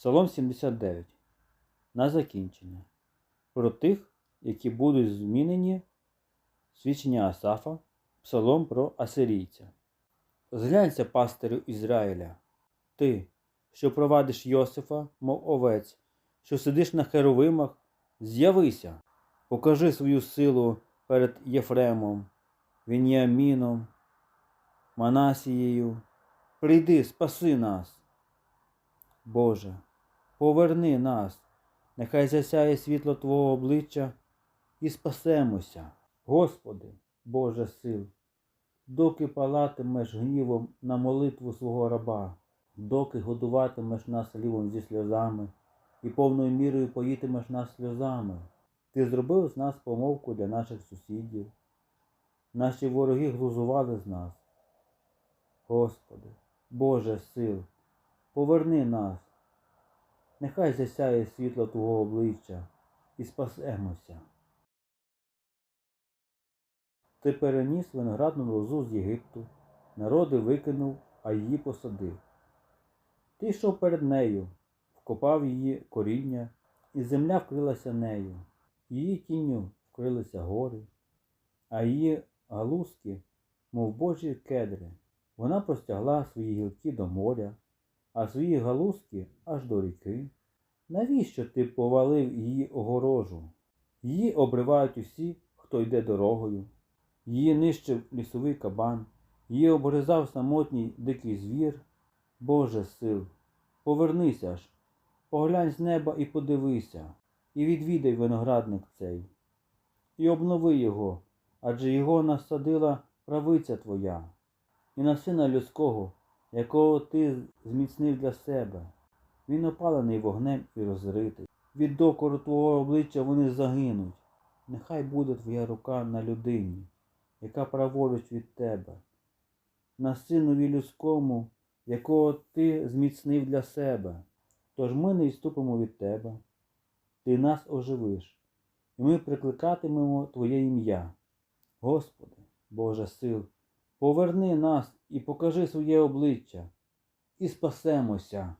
Псалом 79. На закінчення. Про тих, які будуть змінені свідчення Асафа, Псалом про асирійця. Зглянься, пастирю Ізраїля, ти, що провадиш Йосифа, мов овець, що сидиш на херовимах, з'явися, покажи свою силу перед Єфремом, Веніаміном, Манасією. Прийди, спаси нас. Боже, поверни нас, нехай засяє світло Твого обличчя і спасемося. Господи, Боже сил, доки палатимеш гнівом на молитву свого раба, доки годуватимеш нас лівом зі сльозами і повною мірою поїтимеш нас сльозами. Ти зробив з нас помовку для наших сусідів. Наші вороги глузували з нас. Господи, Боже сил, поверни нас, нехай засяє світло Твого обличчя і спасемося. Ти переніс виноградну лозу з Єгипту, народи викинув, а її посадив. Ти йшов перед нею, вкопав її коріння, і земля вкрилася нею, її тінню вкрилися гори, а її галузки, мов божі кедри. Вона простягла свої гілки до моря, а свої галузки аж до ріки. Навіщо ти повалив її огорожу? Її обривають усі, хто йде дорогою. Її нищив лісовий кабан, її обгризав самотній дикий звір. Боже сил, повернися ж, поглянь з неба і подивися, і відвідай виноградник цей, і обнови його, адже його насадила правиця твоя, і на сина людського, якого ти зміцнив для себе. Він опалений вогнем і розритий. Від докору твого обличчя вони загинуть. Нехай буде твоя рука на людині, яка праворуч від тебе, на синові людському, якого ти зміцнив для себе. Тож ми не відступимо від тебе, ти нас оживиш, і ми прикликатимемо Твоє ім'я. Господи, Боже сил, поверни нас і покажи своє обличчя, і спасемося.